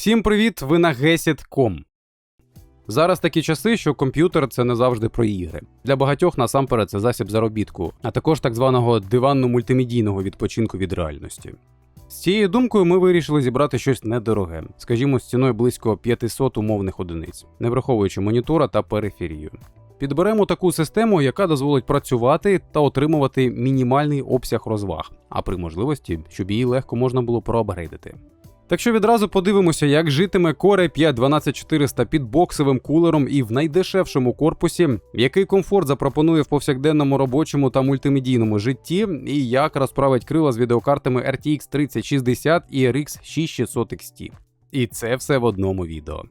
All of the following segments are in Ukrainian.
Всім привіт! Ви на Gesit.com. Зараз такі часи, що комп'ютер це не завжди про ігри. Для багатьох насамперед це засіб заробітку, а також так званого диванно-мультимедійного відпочинку від реальності. З цією думкою ми вирішили зібрати щось недороге, скажімо, з ціною близько 500 умовних одиниць, не враховуючи монітора та периферію. Підберемо таку систему, яка дозволить працювати та отримувати мінімальний обсяг розваг, а при можливості, щоб її легко можна було проапгрейдити. Так що відразу подивимося, як житиме Core 5 12400 під боксовим кулером і в найдешевшому корпусі, який комфорт запропонує в повсякденному робочому та мультимедійному житті, і як розправить крила з відеокартами RTX 3060 і RX 6600 XT. І це все в одному відео.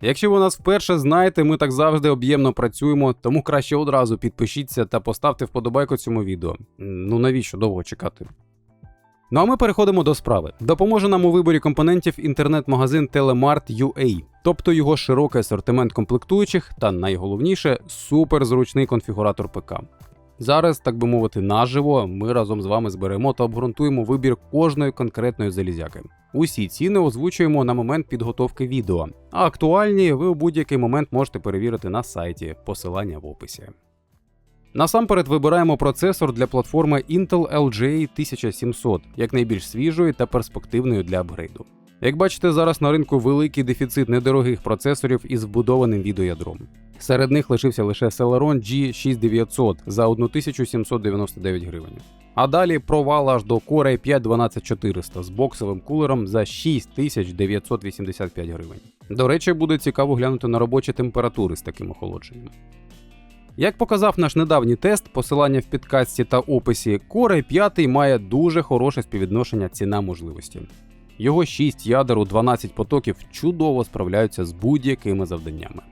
Якщо ви нас вперше знаєте, ми так завжди об'ємно працюємо, тому краще одразу підпишіться та поставте вподобайку цьому відео. Ну навіщо довго чекати? Ну а ми переходимо до справи. Допоможе нам у виборі компонентів інтернет-магазин Telemart.ua, тобто його широкий асортимент комплектуючих та найголовніше суперзручний конфігуратор ПК. Зараз, так би мовити, наживо ми разом з вами зберемо та обґрунтуємо вибір кожної конкретної залізяки. Усі ціни озвучуємо на момент підготовки відео, а актуальні ви у будь-який момент можете перевірити на сайті, посилання в описі. Насамперед вибираємо процесор для платформи Intel LGA 1700, як найбільш свіжої та перспективної для апгрейду. Як бачите, зараз на ринку великий дефіцит недорогих процесорів із вбудованим відеоядром. Серед них лишився лише Celeron G6900 за 1799 гривень. А далі провал аж до Core i 5 12400 з боксовим кулером за 6985 гривень. До речі, буде цікаво глянути на робочі температури з таким охолодженням. Як показав наш недавній тест, посилання в підкасті та описі, Core 5 має дуже хороше співвідношення ціна можливості. Його 6 ядер у 12 потоків чудово справляються з будь-якими завданнями.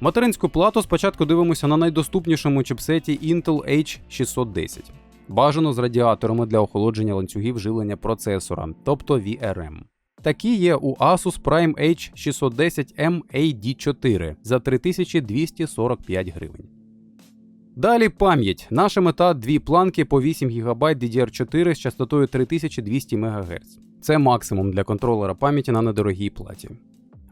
Материнську плату спочатку дивимося на найдоступнішому чіпсеті Intel H610, бажано з радіаторами для охолодження ланцюгів живлення процесора, тобто VRM. Такі є у Asus Prime H610M AD4 за 3245 гривень. Далі пам'ять. Наша мета дві планки по 8 ГБ DDR4 з частотою 3200 МГц. Це максимум для контролера пам'яті на недорогій платі.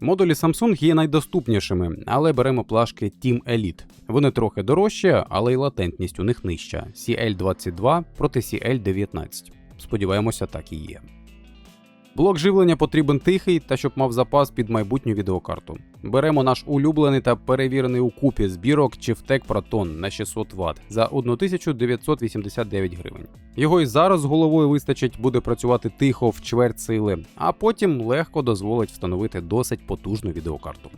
Модулі Samsung є найдоступнішими, але беремо плашки Team Elite. Вони трохи дорожчі, але й латентність у них нижча CL22 проти CL19. Сподіваємося, так і є. Блок живлення потрібен тихий та щоб мав запас під майбутню відеокарту. Беремо наш улюблений та перевірений у купі збірок Chieftec Proton на 600 Вт за 1989 гривень. Його і зараз з головою вистачить, буде працювати тихо в чверть сили, а потім легко дозволить встановити досить потужну відеокарту.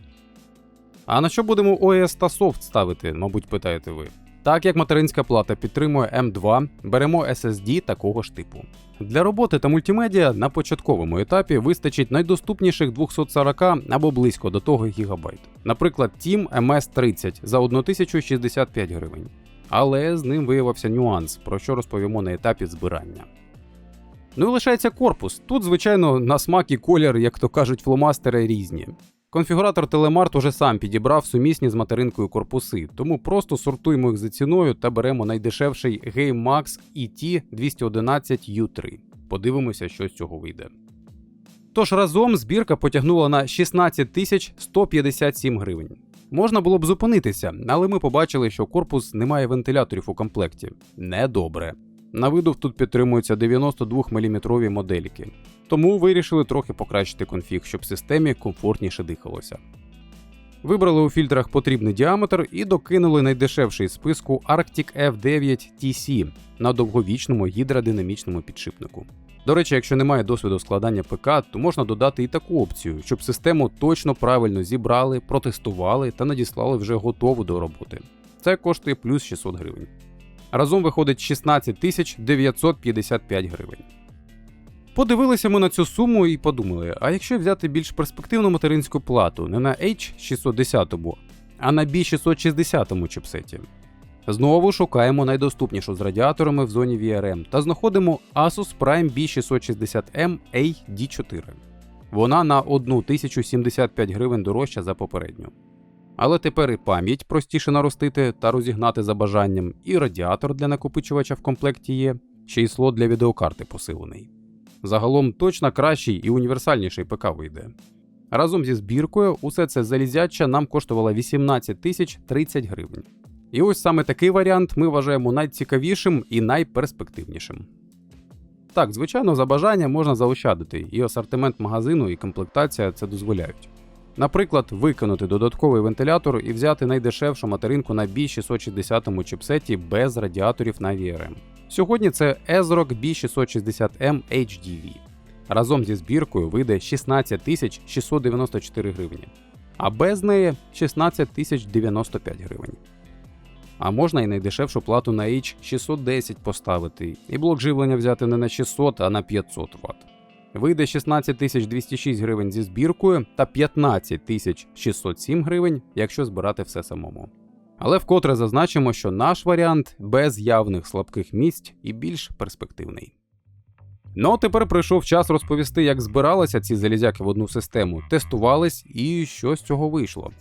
А на що будемо OS та софт ставити, мабуть, питаєте ви? Так як материнська плата підтримує M2, беремо SSD такого ж типу. Для роботи та мультимедіа на початковому етапі вистачить найдоступніших 240 або близько до того ГБ. Наприклад, Team MS30 за 1065 гривень. Але з ним виявився нюанс, про що розповімо на етапі збирання. Ну і лишається корпус. Тут, звичайно, на смак і колір, як то кажуть, фломастери різні. Конфігуратор Telemart уже сам підібрав сумісні з материнкою корпуси, тому просто сортуємо їх за ціною та беремо найдешевший GameMax ET 211U3. Подивимося, що з цього вийде. Тож разом збірка потягнула на 16 157 гривень. Можна було б зупинитися, але ми побачили, що корпус не має вентиляторів у комплекті. Недобре. На видув тут підтримуються 92 мм модельки, тому вирішили трохи покращити конфіг, щоб системі комфортніше дихалося. Вибрали у фільтрах потрібний діаметр і докинули найдешевший з списку Arctic F9 TC на довговічному гідродинамічному підшипнику. До речі, якщо немає досвіду складання ПК, то можна додати і таку опцію, щоб систему точно правильно зібрали, протестували та надіслали вже готову до роботи. Це коштує плюс 600 гривень. Разом виходить 16 тисяч 955 гривень. Подивилися ми на цю суму і подумали: а якщо взяти більш перспективну материнську плату не на H610, а на B660 чіпсеті. Знову шукаємо найдоступнішу з радіаторами в зоні VRM та знаходимо Asus Prime B660M AD4. Вона на 1075 гривень дорожча за попередню. Але тепер і пам'ять простіше наростити та розігнати за бажанням, і радіатор для накопичувача в комплекті є, ще й слот для відеокарти посилений. Загалом точно кращий і універсальніший ПК вийде. Разом зі збіркою усе це залізяча нам коштувало 18 тисяч 30 гривень. І ось саме такий варіант ми вважаємо найцікавішим і найперспективнішим. Так, звичайно, за бажання можна заощадити, і асортимент магазину і комплектація це дозволяють. Наприклад, виконати додатковий вентилятор і взяти найдешевшу материнку на B660 чіпсеті без радіаторів на VRM. Сьогодні це Ezrock B660M HDV. Разом зі збіркою вийде 16 694 гривні, а без неї 16 095 гривень. А можна і найдешевшу плату на H610 поставити, і блок живлення взяти не на 600, а на 500 Вт. Вийде 16 206 гривень зі збіркою та 15 607 гривень, якщо збирати все самому. Але вкотре зазначимо, що наш варіант без явних слабких місць і більш перспективний. Ну а тепер прийшов час розповісти, як збиралися ці залізяки в одну систему, тестувались і що з цього вийшло.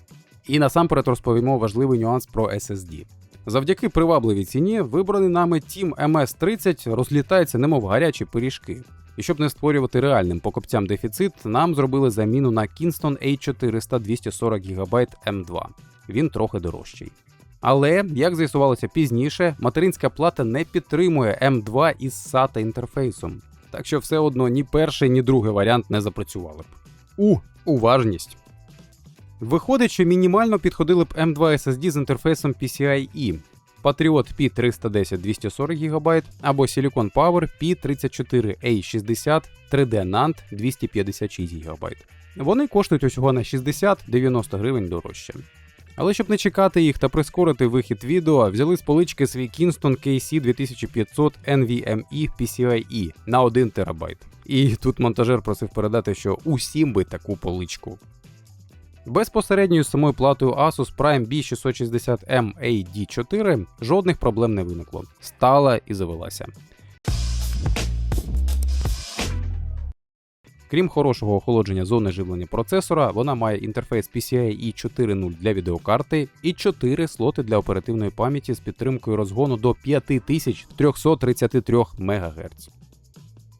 І насамперед розповімо важливий нюанс про SSD. Завдяки привабливій ціні, вибраний нами Team MS30 розлітається немов гарячі пиріжки. І щоб не створювати реальним покупцям дефіцит, нам зробили заміну на Kingston A400 240 ГБ M2. Він трохи дорожчий. Але, як з'ясувалося пізніше, материнська плата не підтримує M2 із SATA інтерфейсом. Так що все одно ні перший, ні другий варіант не запрацювали б. У, уважність! Виходить, що мінімально підходили б M2 SSD з інтерфейсом PCIe, Patriot P310 240 ГБ або Silicon Power P34A60 3D NAND 256 ГБ. Вони коштують усього на 60-90 гривень дорожче. Але щоб не чекати їх та прискорити вихід відео, взяли з полички свій Kingston KC 2500 NVMe PCIe на 1 ТБ. І тут монтажер просив передати, що усім би таку поличку. Безпосередньо з самою платою Asus Prime B660M AD4 жодних проблем не виникло. Стала і завелася. Крім хорошого охолодження зони живлення процесора, вона має інтерфейс PCIe 4.0 для відеокарти і 4 слоти для оперативної пам'яті з підтримкою розгону до 5333 МГц.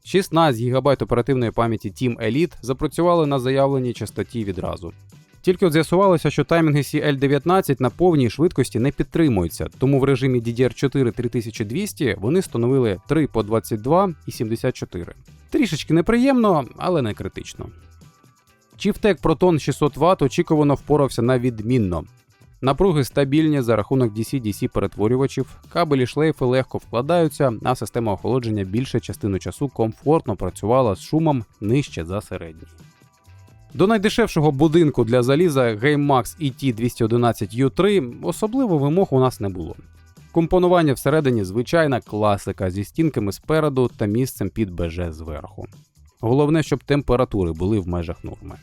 16 ГБ оперативної пам'яті Team Elite запрацювали на заявленій частоті відразу. Тільки от з'ясувалося, що таймінги CL19 на повній швидкості не підтримуються, тому в режимі DDR4 3200 вони становили 3 по 22 і 74. Трішечки неприємно, але не критично. Чіфтек Proton 600 Вт очікувано впорався на відмінно. Напруги стабільні за рахунок DC-DC перетворювачів, кабелі шлейфи легко вкладаються, а система охолодження більшу частину часу комфортно працювала з шумом нижче за середній. До найдешевшого будинку для заліза GameMax ET211U3 особливо вимог у нас не було. Компонування всередині звичайна класика зі стінками спереду та місцем під БЖ зверху. Головне, щоб температури були в межах норми.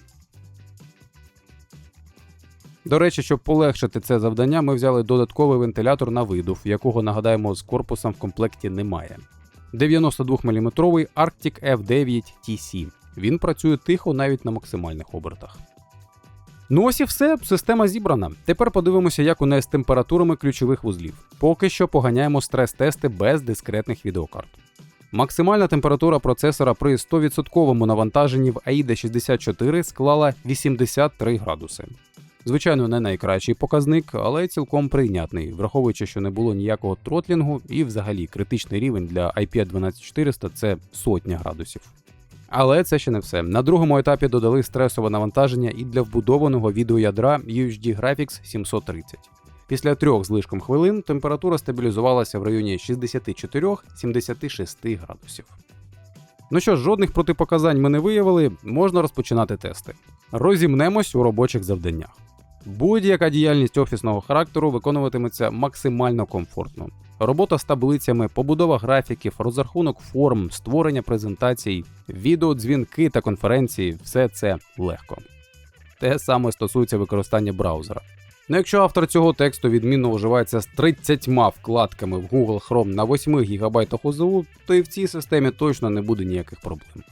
До речі, щоб полегшити це завдання, ми взяли додатковий вентилятор на видув, якого нагадаємо з корпусом в комплекті немає. 92 мм Arctic F9 TC. Він працює тихо навіть на максимальних обертах. Ну ось і все, система зібрана. Тепер подивимося, як у неї з температурами ключових вузлів. Поки що поганяємо стрес-тести без дискретних відеокарт. Максимальна температура процесора при 100% навантаженні в AIDA 64 склала 83 градуси. Звичайно, не найкращий показник, але цілком прийнятний, враховуючи, що не було ніякого тротлінгу, і взагалі критичний рівень для IP 12400 це сотня градусів. Але це ще не все. На другому етапі додали стресове навантаження і для вбудованого відеоядра UHD Graphics 730. Після трьох злишком хвилин температура стабілізувалася в районі 64-76 градусів. Ну що ж, жодних протипоказань ми не виявили, можна розпочинати тести. Розімнемось у робочих завданнях. Будь-яка діяльність офісного характеру виконуватиметься максимально комфортно. Робота з таблицями, побудова графіків, розрахунок форм, створення презентацій, відеодзвінки та конференції все це легко. Те саме стосується використання браузера. Ну якщо автор цього тексту відмінно вживається з 30 вкладками в Google Chrome на 8 ГБ ОЗУ, то і в цій системі точно не буде ніяких проблем.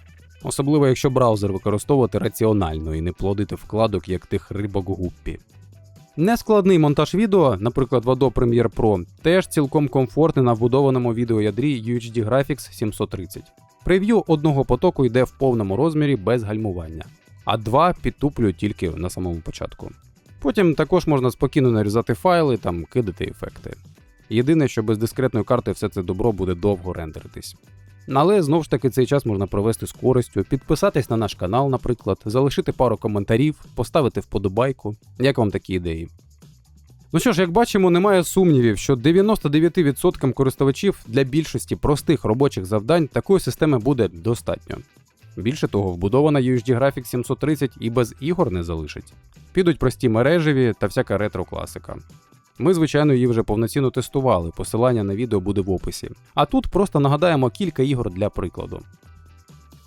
Особливо якщо браузер використовувати раціонально і не плодити вкладок як тих рибок гуппі. Нескладний монтаж відео, наприклад, в Adobe Premiere Pro, теж цілком комфортний на вбудованому відеоядрі UHD Graphics 730. Прев'ю одного потоку йде в повному розмірі без гальмування, а два підтуплюють тільки на самому початку. Потім також можна спокійно нарізати файли там кидати ефекти. Єдине, що без дискретної карти все це добро буде довго рендеритись. Але знову ж таки цей час можна провести з користю, підписатись на наш канал, наприклад, залишити пару коментарів, поставити вподобайку. Як вам такі ідеї? Ну що ж, як бачимо, немає сумнівів, що 99% користувачів для більшості простих робочих завдань такої системи буде достатньо. Більше того, вбудована UHD Graphics 730 і без ігор не залишить. Підуть прості мережеві та всяка ретро-класика. Ми, звичайно, її вже повноцінно тестували, посилання на відео буде в описі. А тут просто нагадаємо кілька ігор для прикладу.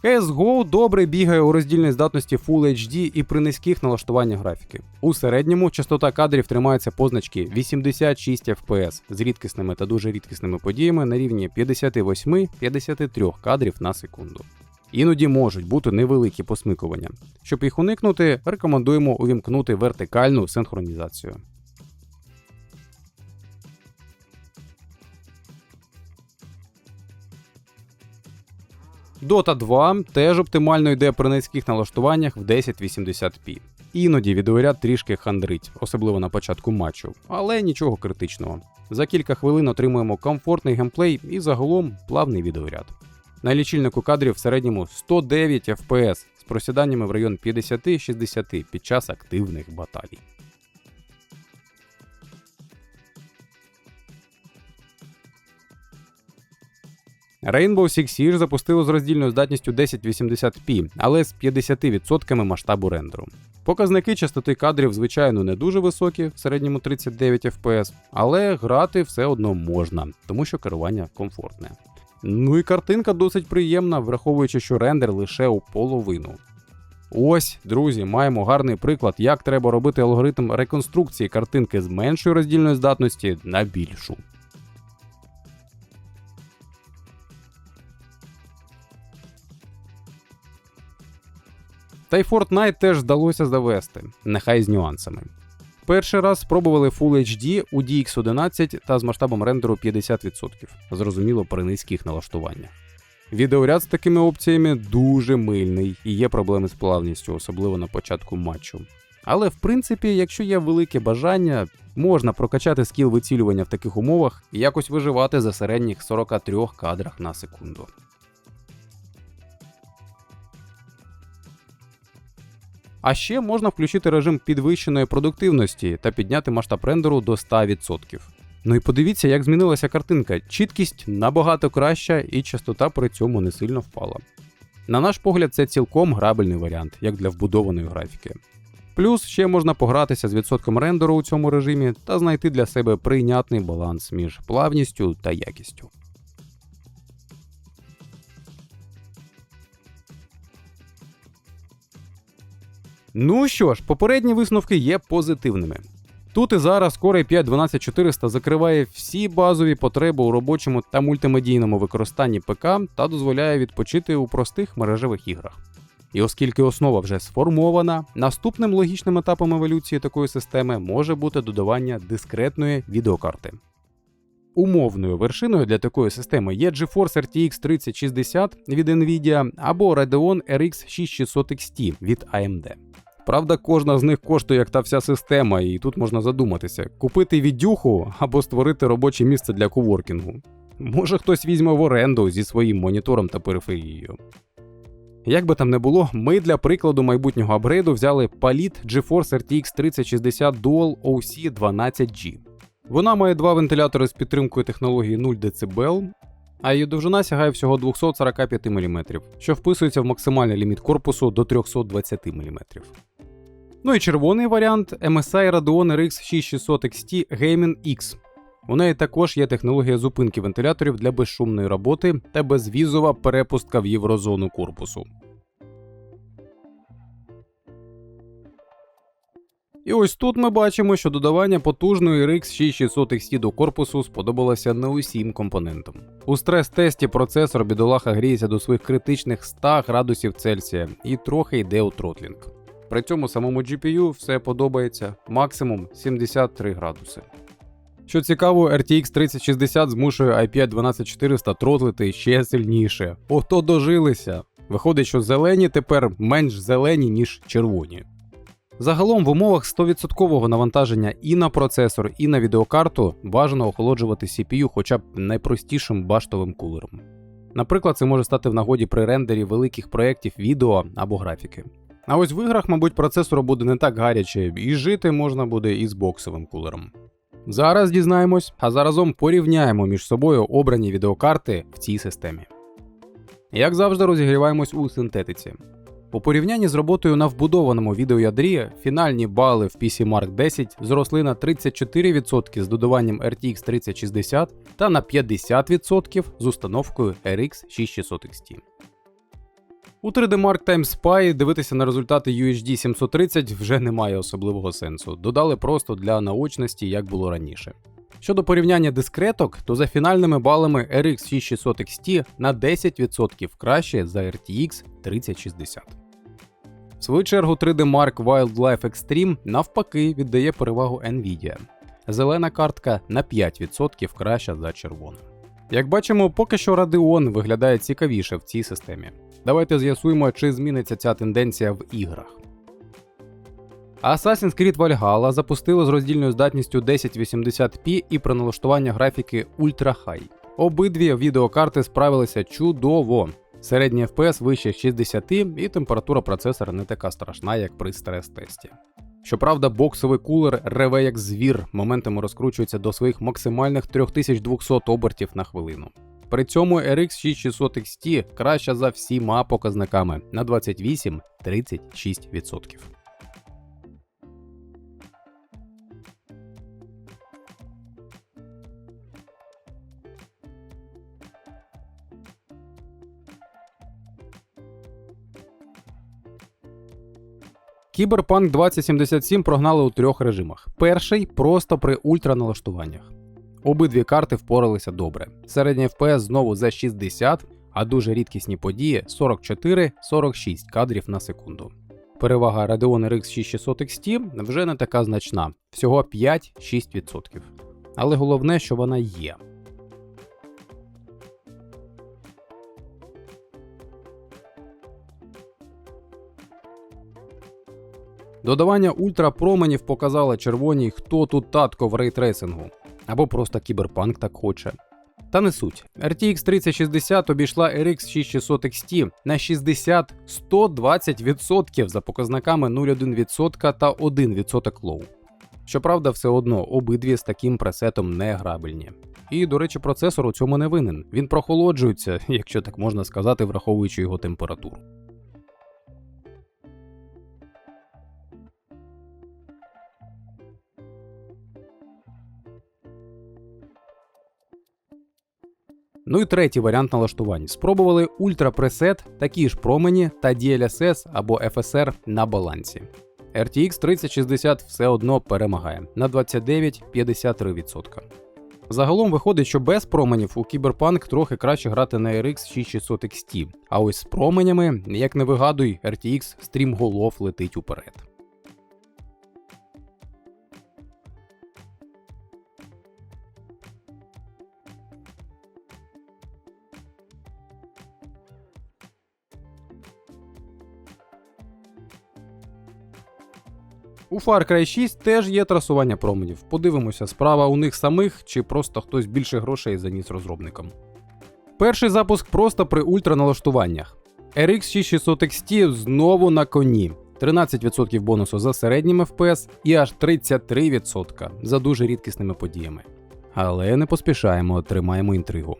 CSGO добре бігає у роздільній здатності Full HD і при низьких налаштуваннях графіки. У середньому частота кадрів тримається позначки 86 FPS з рідкісними та дуже рідкісними подіями на рівні 58-53 кадрів на секунду. Іноді можуть бути невеликі посмикування. Щоб їх уникнути, рекомендуємо увімкнути вертикальну синхронізацію. Dota 2 теж оптимально йде при низьких налаштуваннях в 1080p. Іноді відеоряд трішки хандрить, особливо на початку матчу, але нічого критичного. За кілька хвилин отримуємо комфортний геймплей і загалом плавний відеоряд. На лічильнику кадрів в середньому 109 FPS з просіданнями в район 50-60 під час активних баталій. Rainbow Six Siege запустило з роздільною здатністю 1080p, але з 50% масштабу рендеру. Показники частоти кадрів, звичайно, не дуже високі, в середньому 39 FPS, але грати все одно можна, тому що керування комфортне. Ну і картинка досить приємна, враховуючи, що рендер лише у половину. Ось, друзі, маємо гарний приклад, як треба робити алгоритм реконструкції картинки з меншої роздільної здатності на більшу. Та й Fortnite теж вдалося завести, нехай з нюансами. Перший раз спробували Full HD у DX11 та з масштабом рендеру 50%, зрозуміло при низьких налаштуваннях. Відеоряд з такими опціями дуже мильний і є проблеми з плавністю, особливо на початку матчу. Але в принципі, якщо є велике бажання, можна прокачати скіл вицілювання в таких умовах і якось виживати за середніх 43 кадрах на секунду. А ще можна включити режим підвищеної продуктивності та підняти масштаб рендеру до 100%. Ну і подивіться, як змінилася картинка. Чіткість набагато краща і частота при цьому не сильно впала. На наш погляд, це цілком грабельний варіант, як для вбудованої графіки. Плюс ще можна погратися з відсотком рендеру у цьому режимі та знайти для себе прийнятний баланс між плавністю та якістю. Ну що ж, попередні висновки є позитивними. Тут і зараз Core i 5 12400 закриває всі базові потреби у робочому та мультимедійному використанні ПК та дозволяє відпочити у простих мережевих іграх. І оскільки основа вже сформована, наступним логічним етапом еволюції такої системи може бути додавання дискретної відеокарти. Умовною вершиною для такої системи є GeForce RTX 3060 від Nvidia або Radeon RX 6600 XT від AMD. Правда, кожна з них коштує як та вся система, і тут можна задуматися: купити віддюху або створити робоче місце для коворкінгу. Може хтось візьме в оренду зі своїм монітором та периферією. Як би там не було, ми для прикладу майбутнього апгрейду взяли Palit GeForce RTX 3060 Dual OC 12G. Вона має два вентилятори з підтримкою технології 0 дБ, а її довжина сягає всього 245 мм, що вписується в максимальний ліміт корпусу до 320 мм. Ну і червоний варіант MSI Radeon RX 6600 XT Gaming X. У неї також є технологія зупинки вентиляторів для безшумної роботи та безвізова перепустка в єврозону корпусу. І ось тут ми бачимо, що додавання потужної RX 6600 XT до корпусу сподобалося не усім компонентам. У стрес-тесті процесор бідолаха гріється до своїх критичних 100 градусів Цельсія і трохи йде у тротлінг. При цьому самому GPU все подобається максимум 73 градуси. Що цікаво, RTX 3060 змушує i5 12400 тротлити ще сильніше. Ото дожилися. Виходить, що зелені тепер менш зелені, ніж червоні. Загалом в умовах 100% навантаження і на процесор, і на відеокарту бажано охолоджувати CPU хоча б найпростішим баштовим кулером. Наприклад, це може стати в нагоді при рендері великих проєктів відео або графіки. А ось в іграх, мабуть, процесору буде не так гаряче, і жити можна буде із боксовим кулером. Зараз дізнаємось, а заразом порівняємо між собою обрані відеокарти в цій системі. Як завжди, розігріваємось у синтетиці. У порівнянні з роботою на вбудованому відеоядрі фінальні бали в PC Mark 10 зросли на 34% з додаванням RTX 3060 та на 50% з установкою RX 6600 XT. У 3D Mark Time Spy дивитися на результати UHD 730 вже немає особливого сенсу. Додали просто для наочності, як було раніше. Щодо порівняння дискреток, то за фінальними балами RX 6600 XT на 10% краще за RTX 3060. В свою чергу 3D Mark Wildlife Extreme навпаки віддає перевагу Nvidia. Зелена картка на 5% краща за червону. Як бачимо, поки що Radeon виглядає цікавіше в цій системі. Давайте з'ясуємо, чи зміниться ця тенденція в іграх. Assassin's Creed Valhalla запустили з роздільною здатністю 1080p і при налаштуванні графіки Ultra High. Обидві відеокарти справилися чудово. Середній FPS вище 60 і температура процесора не така страшна, як при стрес-тесті. Щоправда, боксовий кулер реве як звір, моментами розкручується до своїх максимальних 3200 обертів на хвилину. При цьому RX 6600 XT краща за всіма показниками на 28-36%. Кіберпанк 2077 прогнали у трьох режимах. Перший просто при ультраналаштуваннях. Обидві карти впоралися добре. Середній FPS знову за 60, а дуже рідкісні події 44-46 кадрів на секунду. Перевага Radeon RX 6600 XT вже не така значна, всього 5-6%. Але головне, що вона є. Додавання ультрапроменів показало червоній, хто тут татко в рейтрейсингу, або просто кіберпанк так хоче. Та не суть. RTX 3060 обійшла RX 6600 XT на 60-120% за показниками 0,1% та 1% low. Щоправда, все одно обидві з таким пресетом не грабельні. І, до речі, процесор у цьому не винен. Він прохолоджується, якщо так можна сказати, враховуючи його температуру. Ну і третій варіант налаштувань. Спробували Preset, такі ж промені та DLSS або FSR на балансі. RTX 3060 все одно перемагає на 29-53%. Загалом виходить, що без променів у Cyberpunk трохи краще грати на RX 6600 XT, а ось з променями, як не вигадуй, RTX стрімголов летить уперед. У Far Cry 6 теж є трасування променів. Подивимося, справа у них самих чи просто хтось більше грошей заніс розробникам. Перший запуск просто при ультраналаштуваннях. RX 6600 XT знову на коні. 13% бонусу за середнім FPS і аж 33% за дуже рідкісними подіями. Але не поспішаємо, тримаємо інтригу.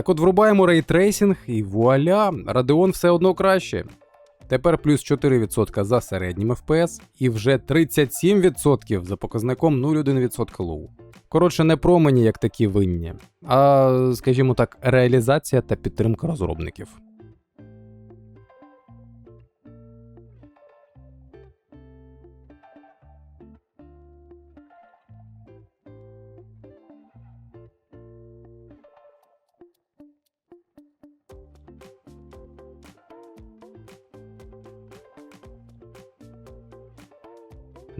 Так от врубаємо рейтрейсинг і вуаля, Radeon все одно краще. Тепер плюс 4% за середнім FPS і вже 37% за показником 0,1% low. Коротше, не промені як такі винні, а, скажімо так, реалізація та підтримка розробників.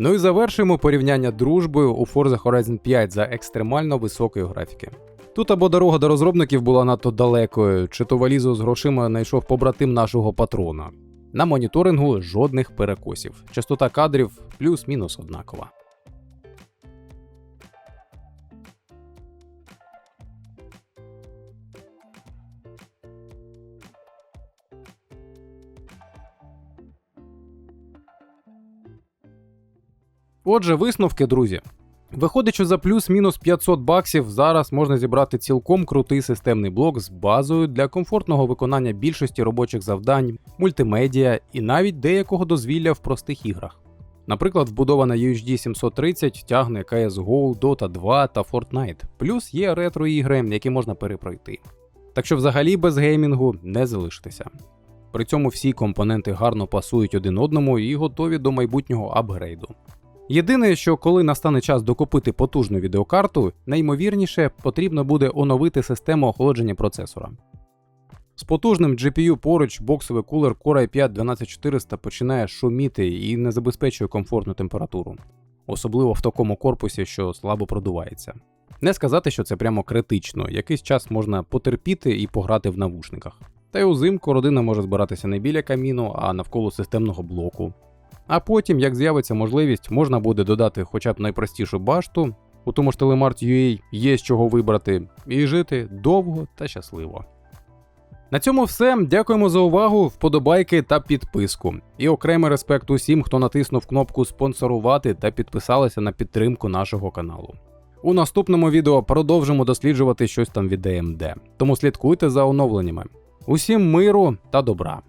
Ну і завершуємо порівняння дружбою у Forza Horizon 5 за екстремально високої графіки. Тут або дорога до розробників була надто далекою, чи то валізу з грошима знайшов побратим нашого патрона. На моніторингу жодних перекосів. Частота кадрів плюс-мінус однакова. Отже, висновки, друзі. Виходить, що за плюс-мінус 500 баксів зараз можна зібрати цілком крутий системний блок з базою для комфортного виконання більшості робочих завдань, мультимедіа і навіть деякого дозвілля в простих іграх. Наприклад, вбудована UHD 730 тягне CSGO, Dota 2 та Fortnite, плюс є ретро-ігри, які можна перепройти. Так що взагалі без геймінгу не залишитися. При цьому всі компоненти гарно пасують один одному і готові до майбутнього апгрейду. Єдине, що коли настане час докупити потужну відеокарту, найімовірніше потрібно буде оновити систему охолодження процесора. З потужним GPU поруч боксовий кулер Core i5 12400 починає шуміти і не забезпечує комфортну температуру, особливо в такому корпусі, що слабо продувається. Не сказати, що це прямо критично, якийсь час можна потерпіти і пограти в навушниках. Та й узимку родина може збиратися не біля каміну, а навколо системного блоку. А потім, як з'явиться можливість, можна буде додати хоча б найпростішу башту, у тому ж Telemart UA є з чого вибрати, і жити довго та щасливо. На цьому все. Дякуємо за увагу, вподобайки та підписку. І окремий респект усім, хто натиснув кнопку спонсорувати та підписалися на підтримку нашого каналу. У наступному відео продовжимо досліджувати щось там від AMD, тому слідкуйте за оновленнями. Усім миру та добра!